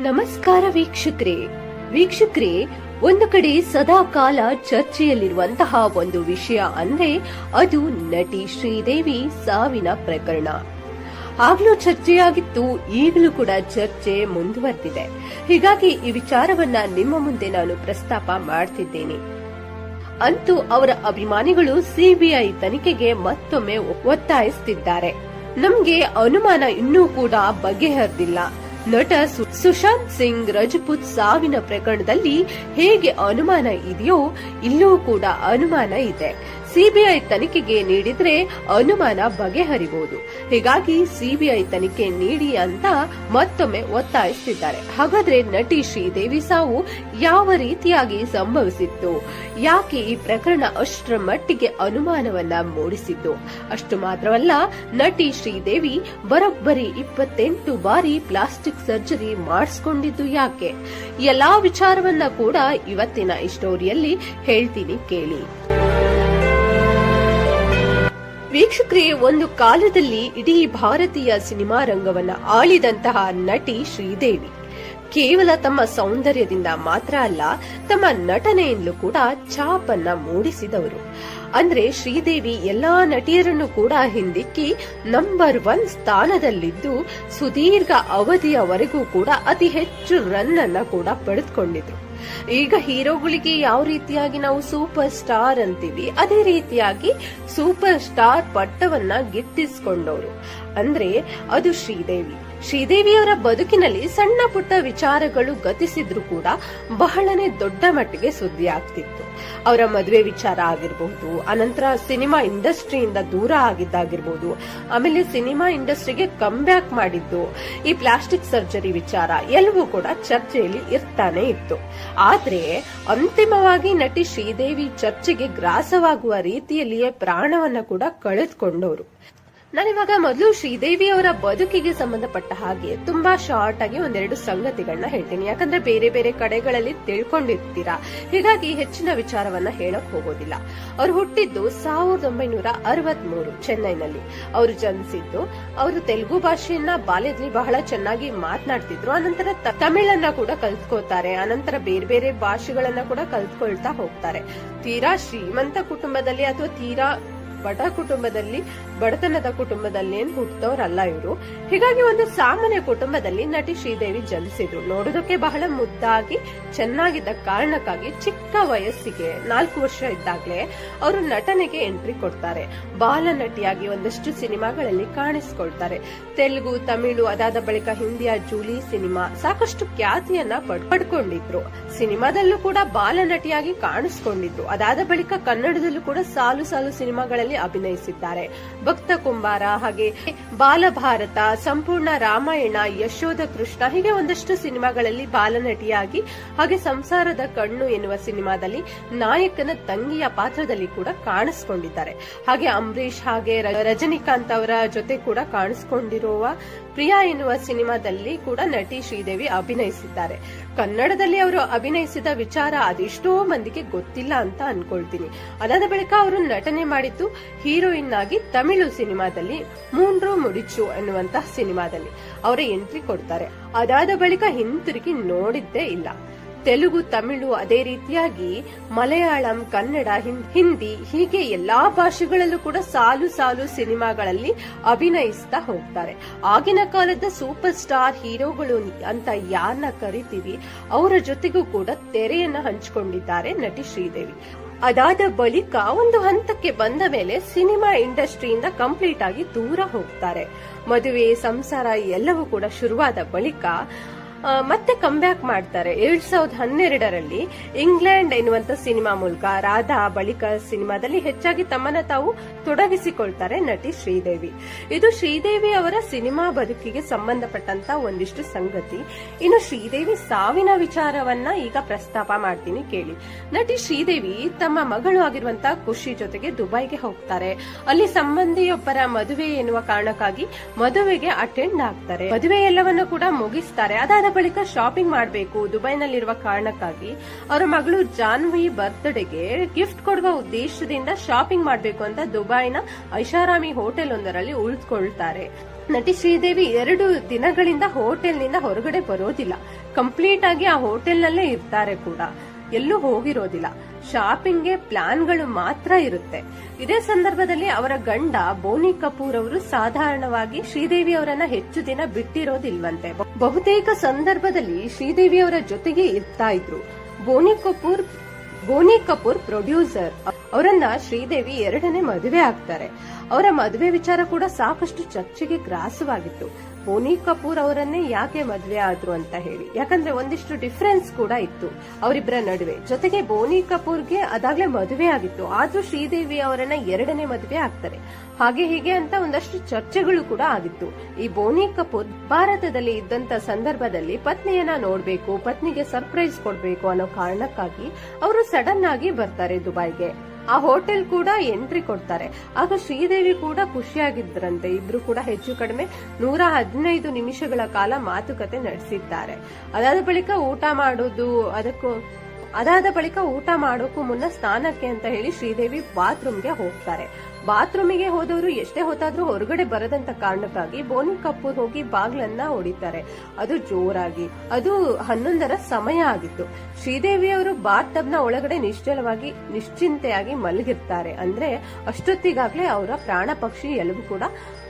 ನಮಸ್ಕಾರ ವೀಕ್ಷಕ್ರೆ. ವೀಕ್ಷಕರೇ, ಒಂದು ಕಡೆ ಸದಾ ಕಾಲ ಚರ್ಚೆಯಲ್ಲಿರುವಂತಹ ಒಂದು ವಿಷಯ ಅಂದ್ರೆ ಅದು ನಟಿ ಶ್ರೀದೇವಿ ಸಾವಿನ ಪ್ರಕರಣ. ಆಗ್ಲೂ ಚರ್ಚೆಯಾಗಿತ್ತು, ಈಗಲೂ ಕೂಡ ಚರ್ಚೆ ಮುಂದುವರೆದಿದೆ. ಹೀಗಾಗಿ ಈ ವಿಚಾರವನ್ನ ನಿಮ್ಮ ಮುಂದೆ ನಾನು ಪ್ರಸ್ತಾಪ ಮಾಡ್ತಿದ್ದೇನೆ. ಅಂತೂ ಅವರ ಅಭಿಮಾನಿಗಳು ಸಿಬಿಐ ತನಿಖೆಗೆ ಮತ್ತೊಮ್ಮೆ ಒತ್ತಾಯಿಸುತ್ತಿದ್ದಾರೆ ನಮ್ಗೆ ಅನುಮಾನ ಇನ್ನೂ ಕೂಡ ಬಗೆಹರಿದಿಲ್ಲ. ನಟ ಸುಶಾಂತ್ ಸಿಂಗ್ ರಜಪೂತ್ ಸಾವಿನ ಪ್ರಕರಣದಲ್ಲಿ ಹೇಗೆ ಅನುಮಾನ ಇದೆಯೋ ಇಲ್ಲೂ ಕೂಡ ಅನುಮಾನ ಇದೆ. ಸಿಬಿಐ ತನಿಖೆಗೆ ನೀಡಿದ್ರೆ ಅನುಮಾನ ಬಗೆಹರಿಬಹುದು ಹೀಗಾಗಿ ಸಿಬಿಐ ತನಿಖೆ ನೀಡಿ ಅಂತ ಮತ್ತೊಮ್ಮೆ ಒತ್ತಾಯಿಸುತ್ತಿದ್ದಾರೆ. ಹಾಗಾದ್ರೆ ನಟಿ ಶ್ರೀದೇವಿ ಸಾವು ಯಾವ ರೀತಿಯಾಗಿ ಸಂಭವಿಸಿತ್ತು? ಯಾಕೆ ಈ ಪ್ರಕರಣ ಅಷ್ಟರ ಮಟ್ಟಿಗೆ ಅನುಮಾನವನ್ನ ಮೂಡಿಸಿತ್ತು? ಅಷ್ಟು ಮಾತ್ರವಲ್ಲ, ನಟಿ ಶ್ರೀದೇವಿ ಬರೋಬ್ಬರಿ ಇಪ್ಪತ್ತೆಂಟು ಬಾರಿ ಪ್ಲಾಸ್ಟಿಕ್ ಸರ್ಜರಿ ಮಾಡಿಸ್ಕೊಂಡಿದ್ದು ಯಾಕೆ? ಎಲ್ಲಾ ವಿಚಾರವನ್ನ ಕೂಡ ಇವತ್ತಿನ ಈ ಸ್ಟೋರಿಯಲ್ಲಿ ಹೇಳ್ತೀನಿ ಕೇಳಿ. ವೀಕ್ಷಕರೇ ಒಂದು ಕಾಲದಲ್ಲಿ ಇಡೀ ಭಾರತೀಯ ಸಿನಿಮಾ ರಂಗವನ್ನ ಆಳಿದಂತಹ ನಟಿ ಶ್ರೀದೇವಿ. ಕೇವಲ ತಮ್ಮ ಸೌಂದರ್ಯದಿಂದ ಮಾತ್ರ ಅಲ್ಲ, ತಮ್ಮ ನಟನೆಯಿಂದಲೂ ಕೂಡ ಛಾಪನ್ನ ಮೂಡಿಸಿದವರು. ಅಂದ್ರೆ ಶ್ರೀದೇವಿ ಎಲ್ಲಾ ನಟಿಯರನ್ನು ಕೂಡ ಹಿಂದಿಕ್ಕಿ ನಂಬರ್ ಒನ್ ಸ್ಥಾನದಲ್ಲಿದ್ದು, ಸುದೀರ್ಘ ಅವಧಿಯವರೆಗೂ ಕೂಡ ಅತಿ ಹೆಚ್ಚು ರನ್ ಅನ್ನ ಕೂಡ ಪಡೆದುಕೊಂಡಿದ್ರು. ಈಗ ಹೀರೋಗಳಿಗೆ ಯಾವ ರೀತಿಯಾಗಿ ನಾವು ಸೂಪರ್ ಸ್ಟಾರ್ ಅಂತೀವಿ, ಅದೇ ರೀತಿಯಾಗಿ ಸೂಪರ್ ಸ್ಟಾರ್ ಪಟ್ಟವನ್ನ ಗಿಟ್ಟಿಸ್ಕೊಂಡವರು ಅಂದ್ರೆ ಅದು ಶ್ರೀದೇವಿ. ಶ್ರೀದೇವಿಯವರ ಬದುಕಿನಲ್ಲಿ ಸಣ್ಣ ಪುಟ್ಟ ವಿಚಾರಗಳು ಗತಿಸಿದ್ರು ಕೂಡ ಬಹಳನೇ ದೊಡ್ಡ ಮಟ್ಟಿಗೆ ಸುದ್ದಿ ಆಗ್ತಿತ್ತು ಅವರ ಮದುವೆ ವಿಚಾರ ಆಗಿರಬಹುದು, ಅನಂತರ ಸಿನಿಮಾ ಇಂಡಸ್ಟ್ರಿಯಿಂದ ದೂರ ಆಗಿದ್ದಾಗಿರ್ಬೋದು, ಆಮೇಲೆ ಸಿನಿಮಾ ಇಂಡಸ್ಟ್ರಿಗೆ ಕಮ್ ಬ್ಯಾಕ್ ಮಾಡಿದ್ದು, ಈ ಪ್ಲಾಸ್ಟಿಕ್ ಸರ್ಜರಿ ವಿಚಾರ ಎಲ್ಲವೂ ಕೂಡ ಚರ್ಚೆಯಲ್ಲಿ ಇರ್ತಾನೆ ಇತ್ತು. ಆದ್ರೆ ಅಂತಿಮವಾಗಿ ನಟಿ ಶ್ರೀದೇವಿ ಚರ್ಚೆಗೆ ಗ್ರಾಸವಾಗುವ ರೀತಿಯಲ್ಲಿಯೇ ಪ್ರಾಣವನ್ನ ಕೂಡ ಕಳೆದುಕೊಂಡವರು. ನಾನಿವಾಗ ಮೊದಲು ಶ್ರೀದೇವಿ ಅವರ ಬದುಕಿಗೆ ಸಂಬಂಧಪಟ್ಟ ಹಾಗೆ ತುಂಬಾ ಶಾರ್ಟ್ ಆಗಿ ಒಂದೆರಡು ಸಂಗತಿಗಳನ್ನ ಹೇಳ್ತೀನಿ. ಯಾಕಂದ್ರೆ ಬೇರೆ ಬೇರೆ ಕಡೆಗಳಲ್ಲಿ ತಿಳ್ಕೊಂಡಿರ್ತೀರಾ? ಹೀಗಾಗಿ ಹೆಚ್ಚಿನ ವಿಚಾರವನ್ನ ಹೇಳಕ್ ಹೋಗೋದಿಲ್ಲ. ಅವ್ರು ಹುಟ್ಟಿದ್ದು ಸಾವಿರದ ಒಂಬೈನೂರ ಅರವತ್ ಮೂರು ಚೆನ್ನೈನಲ್ಲಿ. ಅವರು ಜನಿಸಿದ್ದು, ಅವರು ತೆಲುಗು ಭಾಷೆಯನ್ನ ಬಾಲ್ಯದಲ್ಲಿ ಬಹಳ ಚೆನ್ನಾಗಿ ಮಾತನಾಡ್ತಿದ್ರು. ಅನಂತರ ತ- ತಮಿಳನ್ನ ಕೂಡ ಕಲ್ತ್ಕೋತಾರೆ ಅನಂತರ ಬೇರೆ ಬೇರೆ ಭಾಷೆಗಳನ್ನ ಕೂಡ ಕಲ್ತ್ಕೊಳ್ತಾ ಹೋಗ್ತಾರೆ. ತೀರಾ ಶ್ರೀಮಂತ ಕುಟುಂಬದಲ್ಲಿ ಅಥವಾ ತೀರಾ ಬಡ ಕುಟುಂಬದಲ್ಲಿ, ಬಡತನದ ಕುಟುಂಬದಲ್ಲಿ ಏನ್ ಹುಟ್ಟಿದವರಲ್ಲ ಇವರು. ಹೀಗಾಗಿ ಒಂದು ಸಾಮಾನ್ಯ ಕುಟುಂಬದಲ್ಲಿ ನಟಿ ಶ್ರೀದೇವಿ ಜನಿಸಿದ್ರು. ನೋಡೋದಕ್ಕೆ ಬಹಳ ಮುದ್ದಾಗಿ, ಚೆನ್ನಾಗಿದ್ದ ಕಾರಣಕ್ಕಾಗಿ ಚಿಕ್ಕ ವಯಸ್ಸಿಗೆ, ನಾಲ್ಕು ವರ್ಷ ಇದ್ದಾಗಲೇ ಅವರು ನಟನೆಗೆ ಎಂಟ್ರಿ ಕೊಡ್ತಾರೆ. ಬಾಲ ನಟಿಯಾಗಿ ಒಂದಷ್ಟು ಸಿನಿಮಾಗಳಲ್ಲಿ ಕಾಣಿಸಿಕೊಳ್ತಾರೆ. ತೆಲುಗು, ತಮಿಳು, ಅದಾದ ಬಳಿಕ ಹಿಂದಿಯ ಜೂಲಿ ಸಿನಿಮಾ ಸಾಕಷ್ಟು ಖ್ಯಾತಿಯನ್ನ ಪಡ್- ಪಡ್ಕೊಂಡಿದ್ರು. ಸಿನಿಮಾದಲ್ಲೂ ಕೂಡ ಬಾಲ ನಟಿಯಾಗಿ ಕಾಣಿಸ್ಕೊಂಡಿದ್ರು. ಅದಾದ ಬಳಿಕ ಕನ್ನಡದಲ್ಲೂ ಕೂಡ ಸಾಲು ಸಾಲು ಸಿನಿಮಾಗಳಲ್ಲಿ ಅಭಿನಯಿಸಿದ್ದಾರೆ. ಭಕ್ತ ಕುಂಬಾರ ಹಾಗೆ ಬಾಲಭಾರತ, ಸಂಪೂರ್ಣ ರಾಮಾಯಣ, ಯಶೋಧ ಕೃಷ್ಣ ಹೀಗೆ ಒಂದಷ್ಟು ಸಿನಿಮಾಗಳಲ್ಲಿ ಬಾಲನಟಿಯಾಗಿ ಹಾಗೆ ಸಂಸಾರದ ಕಣ್ಣು ಎನ್ನುವ ಸಿನಿಮಾದಲ್ಲಿ ನಾಯಕನ ತಂಗಿಯ ಪಾತ್ರದಲ್ಲಿ ಕೂಡ ಕಾಣಿಸಿಕೊಂಡಿದ್ದಾರೆ. ಹಾಗೆ ಅಂಬರೀಷ್ ಹಾಗೆ ರಜನಿಕಾಂತ್ ಅವರ ಜೊತೆ ಕೂಡ ಕಾಣಿಸ್ಕೊಂಡಿರುವ ಪ್ರಿಯಾ ಎನ್ನುವ ಸಿನಿಮಾದಲ್ಲಿ ಕೂಡ ನಟಿ ಶ್ರೀದೇವಿ ಅಭಿನಯಿಸಿದ್ದಾರೆ. ಕನ್ನಡದಲ್ಲಿ ಅವರು ಅಭಿನಯಿಸಿದ ವಿಚಾರ ಅದೆಷ್ಟೋ ಮಂದಿಗೆ ಗೊತ್ತಿಲ್ಲ ಅಂತ ಅನ್ಕೊಳ್ತೀನಿ. ಅದಾದ ಬಳಿಕ ಅವರು ನಟನೆ ಮಾಡಿದ್ದು ಹೀರೋಯಿನ್ ಆಗಿ ತಮಿಳು ಸಿನಿಮಾದಲ್ಲಿ ಮೂಂಡ್ರು ಮುಡಿಚು ಎನ್ನುವಂತಹ ಸಿನಿಮಾದಲ್ಲಿ ಅವರ ಎಂಟ್ರಿ ಕೊಡ್ತಾರೆ. ಅದಾದ ಬಳಿಕ ಹಿಂತಿರುಗಿ ನೋಡಿದ್ದೇ ಇಲ್ಲ. ತೆಲುಗು, ತಮಿಳು ಅದೇ ರೀತಿಯಾಗಿ ಮಲಯಾಳಂ, ಕನ್ನಡ ಹಿಂದಿ ಹೀಗೆ ಎಲ್ಲಾ ಭಾಷೆಗಳಲ್ಲೂ ಕೂಡ ಸಾಲು ಸಾಲು ಸಿನಿಮಾಗಳಲ್ಲಿ ಅಭಿನಯಿಸ್ತಾ ಹೋಗ್ತಾರೆ. ಆಗಿನ ಕಾಲದ ಸೂಪರ್ ಸ್ಟಾರ್ ಹೀರೋಗಳು ಅಂತ ಯಾರನ್ನ ಕರಿತೀವಿ, ಅವರ ಜೊತೆಗೂ ಕೂಡ ತೆರೆಯನ್ನ ಹಂಚಿಕೊಂಡಿದ್ದಾರೆ ನಟಿ ಶ್ರೀದೇವಿ. ಅದಾದ ಬಳಿಕ ಒಂದು ಹಂತಕ್ಕೆ ಬಂದ ಮೇಲೆ ಸಿನಿಮಾ ಇಂಡಸ್ಟ್ರಿಯಿಂದ ಕಂಪ್ಲೀಟ್ ಆಗಿ ದೂರ ಹೋಗ್ತಾರೆ. ಮದುವೆ, ಸಂಸಾರ ಎಲ್ಲವೂ ಕೂಡ ಶುರುವಾದ ಬಳಿಕ ಮತ್ತೆ ಬ್ಯಾಕ್ ಮಾಡ್ತಾರೆ. ಎರಡ್ ಸಾವಿರದ ಹನ್ನೆರಡರಲ್ಲಿ ಇಂಗ್ಲೆಂಡ್ ಎನ್ನುವಂತ ಸಿನಿಮಾ ಮೂಲಕ ರಾಧಾ ಬಳಿಕ ಸಿನಿಮಾದಲ್ಲಿ ಹೆಚ್ಚಾಗಿ ತಮ್ಮನ್ನ ತಾವು ತೊಡಗಿಸಿಕೊಳ್ತಾರೆ ನಟಿ ಶ್ರೀದೇವಿ. ಇದು ಶ್ರೀದೇವಿ ಅವರ ಸಿನಿಮಾ ಬದುಕಿಗೆ ಸಂಬಂಧಪಟ್ಟಂತ ಒಂದಿಷ್ಟು ಸಂಗತಿ. ಇನ್ನು ಶ್ರೀದೇವಿ ಸಾವಿನ ವಿಚಾರವನ್ನ ಈಗ ಪ್ರಸ್ತಾಪ ಮಾಡ್ತೀನಿ ಕೇಳಿ. ನಟಿ ಶ್ರೀದೇವಿ ತಮ್ಮ ಮಗಳು ಆಗಿರುವಂತಹ ಖುಷಿ ಜೊತೆಗೆ ದುಬೈಗೆ ಹೋಗ್ತಾರೆ. ಅಲ್ಲಿ ಸಂಬಂಧಿಯೊಬ್ಬರ ಮದುವೆ ಎನ್ನುವ ಕಾರಣಕ್ಕಾಗಿ ಮದುವೆಗೆ ಅಟೆಂಡ್ ಆಗ್ತಾರೆ. ಮದುವೆ ಎಲ್ಲವನ್ನೂ ಕೂಡ ಮುಗಿಸ್ತಾರೆ. ಅದಾದ ಬಳಿಕ ಶಾಪಿಂಗ್ ಮಾಡಬೇಕು ದುಬೈನಲ್ಲಿರುವ ಕಾರಣಕ್ಕಾಗಿ ಅವರ ಮಗಳು ಜಾನ್ವಿ ಬರ್ತ್ಡೇಗೆ ಗಿಫ್ಟ್ ಕೊಡುವ ಉದ್ದೇಶದಿಂದ ಶಾಪಿಂಗ್ ಮಾಡಬೇಕು ಅಂತ ದುಬೈನ ಐಷಾರಾಮಿ ಹೋಟೆಲ್ ಒಂದರಲ್ಲಿ ಉಳಿದುಕೊಳ್ತಾರೆ ನಟಿ ಶ್ರೀದೇವಿ ಎರಡು ದಿನಗಳಿಂದ ಹೋಟೆಲ್ನಿಂದ ಹೊರಗಡೆ ಬರೋದಿಲ್ಲ. ಕಂಪ್ಲೀಟ್ ಆಗಿ ಆ ಹೋಟೆಲ್ನಲ್ಲೇ ಇರ್ತಾರೆ ಕೂಡ. ಎಲ್ಲೂ ಹೋಗಿರೋದಿಲ್ಲ. ಶಾಪಿಂಗ್ಗೆ ಪ್ಲಾನ್ಗಳು ಮಾತ್ರ ಇರುತ್ತೆ. ಇದೇ ಸಂದರ್ಭದಲ್ಲಿ ಅವರ ಗಂಡ ಬೋನಿ ಕಪೂರ್ ಅವರು ಸಾಧಾರಣವಾಗಿ ಶ್ರೀದೇವಿ ಅವರನ್ನ ಹೆಚ್ಚು ದಿನ ಬಿಟ್ಟಿರೋದಿಲ್ವಂತೆ. ಬಹುತೇಕ ಸಂದರ್ಭದಲ್ಲಿ ಶ್ರೀದೇವಿ ಅವರ ಜೊತೆಗೆ ಇರ್ತಾ ಇದ್ರು. ಬೋನಿ ಕಪೂರ್ ಬೋನಿ ಕಪೂರ್ ಪ್ರೊಡ್ಯೂಸರ್, ಅವರನ್ನ ಶ್ರೀದೇವಿ ಎರಡನೇ ಮದುವೆ ಆಗ್ತಾರೆ. ಅವರ ಮದುವೆ ವಿಚಾರ ಕೂಡ ಸಾಕಷ್ಟು ಚರ್ಚೆಗೆ ಗ್ರಾಸವಾಗಿತ್ತು. ಬೋನಿ ಕಪೂರ್ ಅವರನ್ನೇ ಯಾಕೆ ಮದುವೆ ಆದ್ರು ಅಂತ ಹೇಳಿ. ಯಾಕಂದ್ರೆ ಒಂದಿಷ್ಟು ಡಿಫ್ರೆನ್ಸ್ ಕೂಡ ಇತ್ತು ಅವರಿಬ್ಬರ ನಡುವೆ. ಜೊತೆಗೆ ಬೋನಿ ಕಪೂರ್ಗೆ ಅದಾಗ್ಲೇ ಮದುವೆ ಆಗಿತ್ತು. ಆದ್ರೂ ಶ್ರೀದೇವಿ ಅವರನ್ನ ಎರಡನೇ ಮದುವೆ ಆಗ್ತಾರೆ. ಹಾಗೆ ಹೀಗೆ ಅಂತ ಒಂದಷ್ಟು ಚರ್ಚೆಗಳು ಕೂಡ ಆಗಿತ್ತು. ಈ ಬೋನಿ ಕಪೂರ್ ಭಾರತದಲ್ಲಿ ಇದ್ದಂತ ಸಂದರ್ಭದಲ್ಲಿ ಪತ್ನಿಯನ್ನ ನೋಡ್ಬೇಕು, ಪತ್ನಿಗೆ ಸರ್ಪ್ರೈಸ್ ಕೊಡ್ಬೇಕು ಅನ್ನೋ ಕಾರಣಕ್ಕಾಗಿ ಅವರು ಸಡನ್ ಆಗಿ ಬರ್ತಾರೆ ದುಬೈಗೆ. ಆ ಹೋಟೆಲ್ ಕೂಡ ಎಂಟ್ರಿ ಕೊಡ್ತಾರೆ. ಆಗ ಶ್ರೀದೇವಿ ಕೂಡ ಖುಷಿಯಾಗಿದ್ರಂತೆ ಇಬ್ರು ಕೂಡ ಹೆಚ್ಚು ಕಡಿಮೆ ನೂರ ಹದಿನೈದು ನಿಮಿಷಗಳ ಕಾಲ ಮಾತುಕತೆ ನಡೆಸಿದ್ದಾರೆ. ಅದಾದ ಬಳಿಕ ಊಟ ಮಾಡೋದು, ಅದಕ್ಕೂ, ಅದಾದ ಬಳಿಕ ಊಟ ಮಾಡೋಕ್ಕೂ ಮುನ್ನ ಸ್ನಾನಕ್ಕೆ ಅಂತ ಹೇಳಿ ಶ್ರೀದೇವಿ ಬಾತ್ರೂಮ್ಗೆ ಹೋಗ್ತಾರೆ. ಬಾತ್ರೂಮಿಗೆ ಹೋದವರು ಎಷ್ಟೇ ಹೊತ್ತಾದ್ರೂ ಹೊರಗಡೆ ಬರದಂತ ಕಾರಣಕ್ಕಾಗಿ ಬೋನಿ ಕಪೂರ್ ಹೋಗಿ ಬಾಗ್ಲನ್ನ ಹೊಡಿತಾರೆ. ಅದು ಜೋರಾಗಿ, ಅದು ಹನ್ನೊಂದರ ಸಮಯ ಆಗಿತ್ತು. ಶ್ರೀದೇವಿ ಅವರು ಬಾತ್ ಟಬ್ನ ಒಳಗಡೆ ನಿಶ್ಚಲವಾಗಿ, ನಿಶ್ಚಿಂತೆಯಾಗಿ ಮಲಗಿರ್ತಾರೆ. ಅಂದ್ರೆ ಅಷ್ಟೊತ್ತಿಗಾಗ್ಲೇ ಅವರ ಪ್ರಾಣ ಪಕ್ಷಿ ಎಲುಬು ಕೂಡ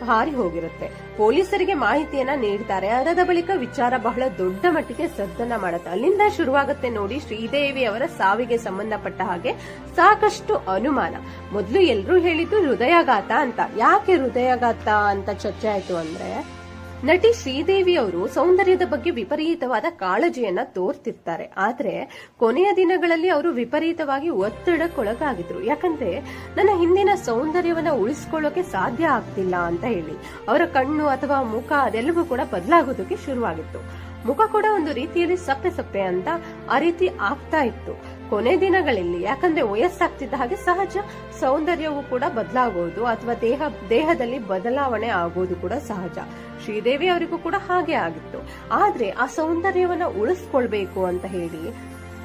ಹಾರಿ ಹೋಗಿರುತ್ತೆ. ಪೊಲೀಸರಿಗೆ ಮಾಹಿತಿಯನ್ನ ನೀಡ್ತಾರೆ. ಅದಾದ ಬಳಿಕ ವಿಚಾರ ಬಹಳ ದೊಡ್ಡ ಮಟ್ಟಿಗೆ ಸದ್ದನ್ನ ಮಾಡುತ್ತೆ. ಅಲ್ಲಿಂದ ಶುರುವಾಗುತ್ತೆ ನೋಡಿ ಶ್ರೀದೇವಿ ಅವರ ಸಾವಿಗೆ ಸಂಬಂಧಪಟ್ಟ ಹಾಗೆ ಸಾಕಷ್ಟು ಅನುಮಾನ. ಮೊದಲು ಎಲ್ಲರೂ ಹೇಳಿದ್ದು ಹೃದಯಾಘಾತ ಅಂತ. ಯಾಕೆ ಹೃದಯಾಘಾತ ಅಂತ ಚರ್ಚೆ ಆಯ್ತು ಅಂದ್ರೆ, ನಟಿ ಶ್ರೀದೇವಿ ಅವರು ಸೌಂದರ್ಯದ ಬಗ್ಗೆ ವಿಪರೀತವಾದ ಕಾಳಜಿಯನ್ನ ತೋರ್ತಿರ್ತಾರೆ. ಆದ್ರೆ, ಕೊನೆಯ ದಿನಗಳಲ್ಲಿ ಅವರು ವಿಪರೀತವಾಗಿ ಒತ್ತಡಕ್ಕೊಳಗಾಗಿದ್ರು. ಯಾಕಂದ್ರೆ, ನನ್ನ ಹಿಂದಿನ ಸೌಂದರ್ಯವನ್ನ ಉಳಿಸ್ಕೊಳ್ಳೋಕೆ ಸಾಧ್ಯ ಆಗ್ತಿಲ್ಲ ಅಂತ ಹೇಳಿ. ಅವರ ಕಣ್ಣು ಅಥವಾ ಮುಖ ಅದೆಲ್ಲವೂ ಕೂಡ ಬದಲಾಗೋದಕ್ಕೆ ಶುರುವಾಗಿತ್ತು. ಮುಖ ಕೂಡ ಒಂದು ರೀತಿಯಲ್ಲಿ ಸಪ್ಪೆ ಸಪ್ಪೆ ಅಂತ ಆ ರೀತಿ ಆಗ್ತಾ ಇತ್ತು. ಕೊನೆ ದಿನಗಳಲ್ಲಿ. ಯಾಕಂದ್ರೆ ವಯಸ್ಸಾಗ್ತಿದ್ದ ಹಾಗೆ ಸಹಜ ಸೌಂದರ್ಯವೂ ಕೂಡ ಬದಲಾಗೋದು ಅಥವಾ ದೇಹ, ದೇಹದಲ್ಲಿ ಬದಲಾವಣೆ ಆಗೋದು ಕೂಡ ಸಹಜ. ಶ್ರೀದೇವಿ ಅವರಿಗೂ ಕೂಡ ಹಾಗೆ ಆಗಿತ್ತು. ಆದ್ರೆ ಆ ಸೌಂದರ್ಯವನ್ನ ಉಳಿಸ್ಕೊಳ್ಬೇಕು ಅಂತ ಹೇಳಿ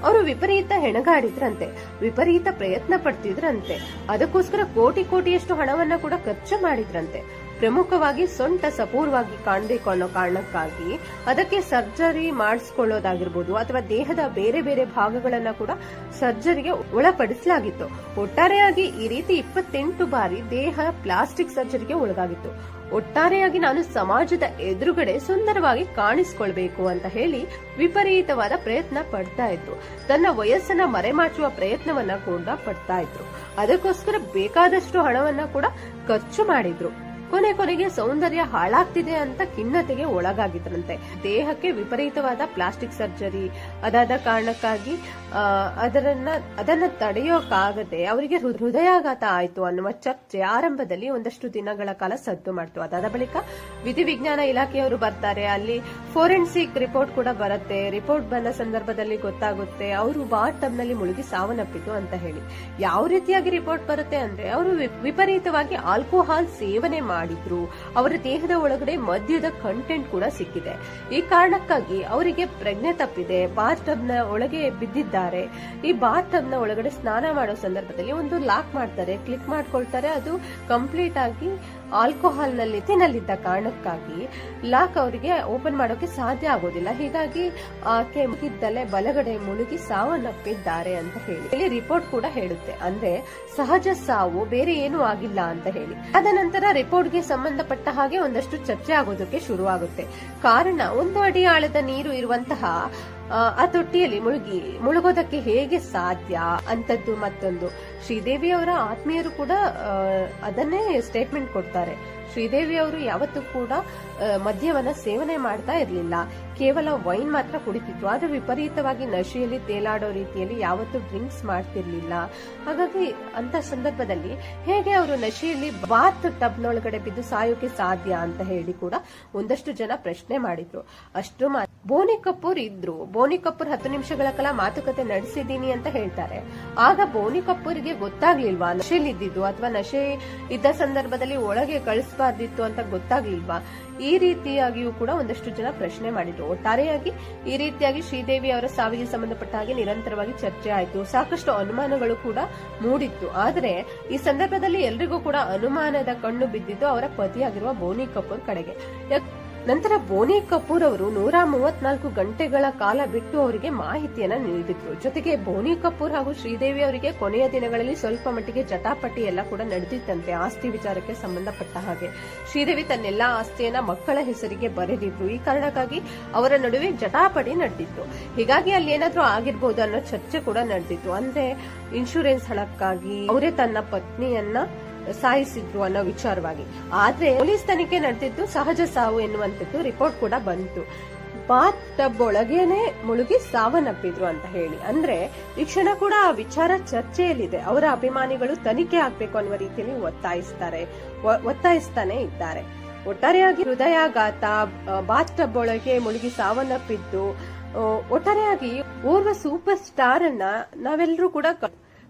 ಅವರು ವಿಪರೀತ ಹೆಣಗಾಡಿದ್ರಂತೆ, ವಿಪರೀತ ಪ್ರಯತ್ನ ಪಡ್ತಿದ್ರಂತೆ. ಅದಕ್ಕೋಸ್ಕರ ಕೋಟಿ ಕೋಟಿಯಷ್ಟು ಹಣವನ್ನ ಕೂಡ ಖರ್ಚು ಮಾಡಿದ್ರಂತೆ. ಪ್ರಮುಖವಾಗಿ ಸೊಂಟ ಸಪೂರ್ವಾಗಿ ಕಾಣಬೇಕು ಅನ್ನೋ ಕಾರಣಕ್ಕಾಗಿ ಅದಕ್ಕೆ ಸರ್ಜರಿ ಮಾಡಿಸ್ಕೊಳ್ಳೋದಾಗಿರ್ಬೋದು ಅಥವಾ ದೇಹದ ಬೇರೆ ಬೇರೆ ಭಾಗಗಳನ್ನ ಕೂಡ ಸರ್ಜರಿಗೆ ಒಳಪಡಿಸಲಾಗಿತ್ತು. ಒಟ್ಟಾರೆಯಾಗಿ ಈ ರೀತಿ ಇಪ್ಪತ್ತೆಂಟು ಬಾರಿ ದೇಹ ಪ್ಲಾಸ್ಟಿಕ್ ಸರ್ಜರಿಗೆ ಒಳಗಾಗಿತ್ತು. ಒಟ್ಟಾರೆಯಾಗಿ ನಾನು ಸಮಾಜದ ಎದುರುಗಡೆ ಸುಂದರವಾಗಿ ಕಾಣಿಸಿಕೊಳ್ಬೇಕು ಅಂತ ಹೇಳಿ ವಿಪರೀತವಾದ ಪ್ರಯತ್ನ ಪಡ್ತಾ ಇದ್ರು ತನ್ನ ವಯಸ್ಸನ್ನ ಮರೆಮಾಚುವ ಪ್ರಯತ್ನವನ್ನ ಕೂಡ ಪಡ್ತಾ ಇದ್ರು. ಅದಕ್ಕೋಸ್ಕರ ಬೇಕಾದಷ್ಟು ಹಣವನ್ನ ಕೂಡ ಖರ್ಚು ಮಾಡಿದ್ರು. ಕೊನೆ ಕೊನೆಗೆ ಸೌಂದರ್ಯ ಹಾಳಾಗ್ತಿದೆ ಅಂತ ಖಿನ್ನತೆಗೆ ಒಳಗಾಗಿದ್ರಂತೆ. ದೇಹಕ್ಕೆ ವಿಪರೀತವಾದ ಪ್ಲಾಸ್ಟಿಕ್ ಸರ್ಜರಿ ಅದಾದ ಕಾರಣಕ್ಕಾಗಿ ಅದರನ್ನ, ಅದನ್ನ ತಡೆಯೋಕ್ಕಾಗದೆ ಅವರಿಗೆ ಹೃದಯಾಘಾತ ಆಯಿತು ಅನ್ನುವ ಚರ್ಚೆ ಆರಂಭದಲ್ಲಿ ಒಂದಷ್ಟು ದಿನಗಳ ಕಾಲ ಸದ್ದು ಮಾಡ್ತು. ಅದಾದ ಬಳಿಕ ವಿಧಿವಿಜ್ಞಾನ ಇಲಾಖೆಯವರು ಬರ್ತಾರೆ. ಅಲ್ಲಿ ಫೋರೆನ್ಸಿಕ್ ರಿಪೋರ್ಟ್ ಕೂಡ ಬರುತ್ತೆ. ರಿಪೋರ್ಟ್ ಬಂದ ಸಂದರ್ಭದಲ್ಲಿ ಗೊತ್ತಾಗುತ್ತೆ. ಅವರು ಬಾಟ್ ಟಬ್ನಲ್ಲಿ ಮುಳುಗಿ ಸಾವನ್ನಪ್ಪಿತು ಅಂತ ಹೇಳಿ. ಯಾವ ರೀತಿಯಾಗಿ ರಿಪೋರ್ಟ್ ಬರುತ್ತೆ ಅಂದ್ರೆ, ಅವರು ವಿಪರೀತವಾಗಿ ಆಲ್ಕೋಹಾಲ್ ಸೇವನೆ ಮಾಡಿದ್ರು. ಅವರ ದೇಹದ ಒಳಗಡೆ ಮದ್ಯದ ಕಂಟೆಂಟ್ ಕೂಡ ಸಿಕ್ಕಿದೆ. ಈ ಕಾರಣಕ್ಕಾಗಿ ಅವರಿಗೆ ಪ್ರಜ್ಞೆ ತಪ್ಪಿದೆ. ಬಾತ್ ಟಬ್ನ ಒಳಗೆ ಬಿದ್ದಿದ್ದಾರೆ. ಈ ಬಾತ್ ಟಬ್ನ ಒಳಗಡೆ ಸ್ನಾನ ಮಾಡೋ ಸಂದರ್ಭದಲ್ಲಿ ಒಂದು ಲಾಕ್ ಮಾಡ್ತಾರೆ. ಕ್ಲಿಕ್ ಮಾಡ್ಕೊಳ್ತಾರೆ. ಅದು ಕಂಪ್ಲೀಟ್ ಆಗಿ ಆಲ್ಕೋಹಾಲ್ನಲ್ಲಿ ತಿನ್ನಲಿದ್ದ ಕಾರಣಕ್ಕಾಗಿ ಲಾಕ್ ಅವರಿಗೆ ಓಪನ್ ಮಾಡೋಕೆ ಸಾಧ್ಯ ಆಗೋದಿಲ್ಲ. ಹೀಗಾಗಿ ಆಕೆ ಮುಗಿದ್ದಲ್ಲೇ ಬಲಗಡೆ ಮುಳುಗಿ ಸಾವನ್ನಪ್ಪಿದ್ದಾರೆ ಅಂತ ಹೇಳಿ. ಇಲ್ಲಿ ರಿಪೋರ್ಟ್ ಕೂಡ ಹೇಳುತ್ತೆ. ಅಂದ್ರೆ ಸಹಜ ಸಾವು, ಬೇರೆ ಏನೂ ಆಗಿಲ್ಲ ಅಂತ ಹೇಳಿ. ಅದ ನಂತರ ರಿಪೋರ್ಟ್ಗೆ ಸಂಬಂಧಪಟ್ಟ ಹಾಗೆ ಒಂದಷ್ಟು ಚರ್ಚೆ ಆಗೋದಕ್ಕೆ ಶುರುವಾಗುತ್ತೆ. ಕಾರಣ, ಒಂದು ಅಡಿ ಆಳದ ನೀರು ಇರುವಂತಹ ಆ, ತೊಟ್ಟಿಯಲ್ಲಿ ಮುಳುಗಿ ಮುಳುಗೋದಕ್ಕೆ ಹೇಗೆ ಸಾಧ್ಯ ಅಂತದ್ದು ಮತ್ತೊಂದು. ಶ್ರೀದೇವಿ ಅವರ ಆತ್ಮೀಯರು ಕೂಡ ಅದನ್ನೇ ಸ್ಟೇಟ್ಮೆಂಟ್ ಕೊಡ್ತಾರೆ. ಶ್ರೀದೇವಿ ಅವರು ಯಾವತ್ತೂ ಕೂಡ ಮದ್ಯವನ್ನ ಸೇವನೆ ಮಾಡ್ತಾ ಇರಲಿಲ್ಲ. ಕೇವಲ ವೈನ್ ಮಾತ್ರ ಕುಡಿತಿದ್ರು. ಆದ್ರೆ ವಿಪರೀತವಾಗಿ ನಶೆಯಲ್ಲಿ ತೇಲಾಡೋ ರೀತಿಯಲ್ಲಿ ಯಾವತ್ತೂ ಡ್ರಿಂಕ್ಸ್ ಮಾಡ್ತಿರ್ಲಿಲ್ಲ. ಹಾಗಾಗಿ ಅಂತ ಸಂದರ್ಭದಲ್ಲಿ ಹೇಗೆ ಅವರು ನಶೆಯಲ್ಲಿ ಬಾತ್ ಟಬ್ನೊಳಗಡೆ ಬಿದ್ದು ಸಾಯೋಕೆ ಸಾಧ್ಯ ಅಂತ ಹೇಳಿ ಕೂಡ ಒಂದಷ್ಟು ಜನ ಪ್ರಶ್ನೆ ಮಾಡಿದ್ರು. ಅಷ್ಟು ಮಾ- ಬೋನಿ ಕಪೂರ್ ಇದ್ರು. ಬೋನಿ ಕಪೂರ್ ಹತ್ತು ನಿಮಿಷಗಳ ಕಾಲ ಮಾತುಕತೆ ನಡೆಸಿದ್ದೀನಿ ಅಂತ ಹೇಳ್ತಾರೆ. ಆಗ ಬೋನಿ ಕಪೂರ್ಗೆ ಗೊತ್ತಾಗ್ಲಿಲ್ವಾ? ನಶೆಲಿದ್ದಿದ್ದು ಅಥವಾ ನಶೆ ಇದ್ದ ಸಂದರ್ಭದಲ್ಲಿ ಒಳಗೆ ಕಳಿಸಬಾರ್ದಿತ್ತು ಅಂತ ಗೊತ್ತಾಗ್ಲಿಲ್ವಾ? ಈ ರೀತಿಯಾಗಿಯೂ ಕೂಡ ಒಂದಷ್ಟು ಜನ ಪ್ರಶ್ನೆ ಮಾಡಿದ್ರು. ಒಟ್ಟಾರೆಯಾಗಿ ಈ ರೀತಿಯಾಗಿ ಶ್ರೀದೇವಿ ಅವರ ಸಾವಿಗೆ ಸಂಬಂಧಪಟ್ಟ ಹಾಗೆ ನಿರಂತರವಾಗಿ ಚರ್ಚೆ ಆಯಿತು. ಸಾಕಷ್ಟು ಅನುಮಾನಗಳು ಕೂಡ ಮೂಡಿತ್ತು. ಆದರೆ ಈ ಸಂದರ್ಭದಲ್ಲಿ ಎಲ್ರಿಗೂ ಕೂಡ ಅನುಮಾನದ ಕಣ್ಣು ಬಿದ್ದಿದ್ದು ಅವರ ಪತಿಯಾಗಿರುವ ಬೋನಿ ಕಪೂರ್ ಕಡೆಗೆ. ನಂತರ ಬೋನಿ ಕಪೂರ್ ಅವರು ನೂರ ಮೂವತ್ನಾಲ್ಕು ಗಂಟೆಗಳ ಕಾಲ ಬಿಟ್ಟು ಅವರಿಗೆ ಮಾಹಿತಿಯನ್ನ ನೀಡಿದ್ರು. ಜೊತೆಗೆ ಬೋನಿ ಕಪೂರ್ ಹಾಗೂ ಶ್ರೀದೇವಿ ಅವರಿಗೆ ಕೊನೆಯ ದಿನಗಳಲ್ಲಿ ಸ್ವಲ್ಪ ಮಟ್ಟಿಗೆ ಜಟಾಪಟಿ ಎಲ್ಲ ಕೂಡ ನಡೆದಿತ್ತಂತೆ ಆಸ್ತಿ ವಿಚಾರಕ್ಕೆ ಸಂಬಂಧಪಟ್ಟ ಹಾಗೆ. ಶ್ರೀದೇವಿ ತನ್ನೆಲ್ಲ ಆಸ್ತಿಯನ್ನ ಮಕ್ಕಳ ಹೆಸರಿಗೆ ಬರೆದಿದ್ರು. ಈ ಕಾರಣಕ್ಕಾಗಿ ಅವರ ನಡುವೆ ಜಟಾಪಟಿ ನಡೆದಿತ್ತು. ಹೀಗಾಗಿ ಅಲ್ಲಿ ಏನಾದ್ರೂ ಆಗಿರ್ಬೋದು ಅನ್ನೋ ಚರ್ಚೆ ಕೂಡ ನಡೆದಿತ್ತು. ಅಂದ್ರೆ ಇನ್ಶೂರೆನ್ಸ್ ಹಣಕ್ಕಾಗಿ ಅವರೇ ತನ್ನ ಪತ್ನಿಯನ್ನ ಸಾಯಿಸಿದ್ರು ಅನ್ನೋ ವಿಚಾರವಾಗಿ. ಆದ್ರೆ ಪೊಲೀಸ್ ತನಿಖೆ ನಡೆದಿದ್ದು ಸಹಜ ಸಾವು ಎನ್ನುವಂಥದ್ದು ರಿಪೋರ್ಟ್ ಕೂಡ ಬಂತು. ಬಾತ್ ಟಬ್ ಒಳಗೇನೆ ಮುಳುಗಿ ಸಾವನ್ನಪ್ಪಿದ್ರು ಅಂತ ಹೇಳಿ. ಅಂದ್ರೆ ಈ ಕ್ಷಣ ಕೂಡ ಆ ವಿಚಾರ ಚರ್ಚೆಯಲ್ಲಿದೆ. ಅವರ ಅಭಿಮಾನಿಗಳು ತನಿಖೆ ಆಗ್ಬೇಕು ಅನ್ನುವ ರೀತಿಯಲ್ಲಿ ಒತ್ತಾಯಿಸ್ತಾರೆ. ಒತ್ತಾಯಿಸ್ತಾನೆ ಇದ್ದಾರೆ. ಒಟ್ಟಾರೆಯಾಗಿ ಹೃದಯಾಘಾತ ಬಾತ್ ಟಬ್ ಒಳಗೆ ಮುಳುಗಿ ಸಾವನ್ನಪ್ಪಿದ್ದು ಒಟ್ಟಾರೆಯಾಗಿ ಓರ್ವ ಸೂಪರ್ ಸ್ಟಾರ್ ಅನ್ನ ನಾವೆಲ್ಲರೂ ಕೂಡ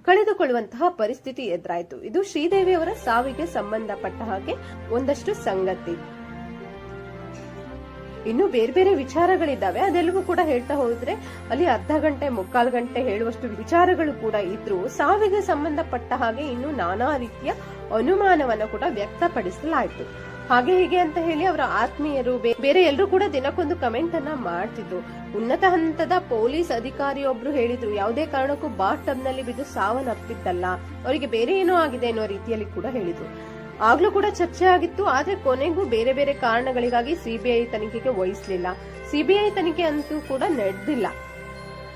ಕಳೆದುಕೊಳ್ಳುವಂತಹ ಪರಿಸ್ಥಿತಿ ಎದುರಾಯಿತು. ಇದು ಶ್ರೀದೇವಿ ಅವರ ಸಾವಿಗೆ ಸಂಬಂಧಪಟ್ಟ ಹಾಗೆ ಒಂದಷ್ಟು ಸಂಗತಿ. ಇನ್ನು ಬೇರೆ ಬೇರೆ ವಿಚಾರಗಳಿದ್ದಾವೆ. ಅದೆಲ್ಲವೂ ಕೂಡ ಹೇಳ್ತಾ ಹೋದ್ರೆ ಅಲ್ಲಿ ಅರ್ಧ ಗಂಟೆ, ಮುಕ್ಕಾಲು ಗಂಟೆ ಹೇಳುವಷ್ಟು ವಿಚಾರಗಳು ಕೂಡ ಇದ್ರು ಸಾವಿಗೆ ಸಂಬಂಧಪಟ್ಟ ಹಾಗೆ ಇನ್ನು ನಾನಾ ರೀತಿಯ ಅನುಮಾನವನ್ನು ಕೂಡ ವ್ಯಕ್ತಪಡಿಸಲಾಯಿತು. ಹಾಗೆ ಹೀಗೆ ಅಂತ ಹೇಳಿ ಅವರ ಆತ್ಮೀಯರು ಬೇರೆ ಎಲ್ಲರೂ ಕೂಡ ದಿನಕ್ಕೊಂದು ಕಮೆಂಟ್ ಅನ್ನ ಮಾಡ್ತಿದ್ರು. ಉನ್ನತ ಹಂತದ ಪೊಲೀಸ್ ಅಧಿಕಾರಿಯೊಬ್ರು ಹೇಳಿದ್ರು, ಯಾವುದೇ ಕಾರಣಕ್ಕೂ ಬಾತ್ ಟಬ್ನಲ್ಲಿ ಬಿದ್ದು ಸಾವನ್ನಪ್ಪಿದ್ದಲ್ಲ. ಅವರಿಗೆ ಬೇರೆ ಏನೋ ಆಗಿದೆ ಅನ್ನೋ ರೀತಿಯಲ್ಲಿ ಕೂಡ ಹೇಳಿದ್ರು. ಆಗ್ಲೂ ಕೂಡ ಚರ್ಚೆ ಆಗಿತ್ತು, ಆದ್ರೆ ಕೊನೆಗೂ ಬೇರೆ ಬೇರೆ ಕಾರಣಗಳಿಗಾಗಿ ಸಿಬಿಐ ತನಿಖೆಗೆ ವಹಿಸಲಿಲ್ಲ. ಸಿಬಿಐ ತನಿಖೆ ಅಂತೂ ಕೂಡ ನಡೆದಿಲ್ಲ.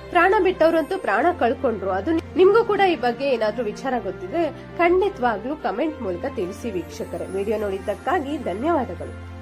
ಪ್ರಾಣ ಬಿಟ್ಟವರಂತೂ ಪ್ರಾಣ ಕಳ್ಕೊಂಡ್ರು. ಅದು ನಿಮ್ಗೂ ಕೂಡ ಈ ಬಗ್ಗೆ ಏನಾದರೂ ವಿಚಾರ ಗೊತ್ತಿದ್ರೆ ಖಂಡಿತವಾಗ್ಲೂ ಕಮೆಂಟ್ ಮೂಲಕ ತಿಳಿಸಿ ವೀಕ್ಷಕರೇ. ವಿಡಿಯೋ ನೋಡಿದ್ದಕ್ಕಾಗಿ ಧನ್ಯವಾದಗಳು.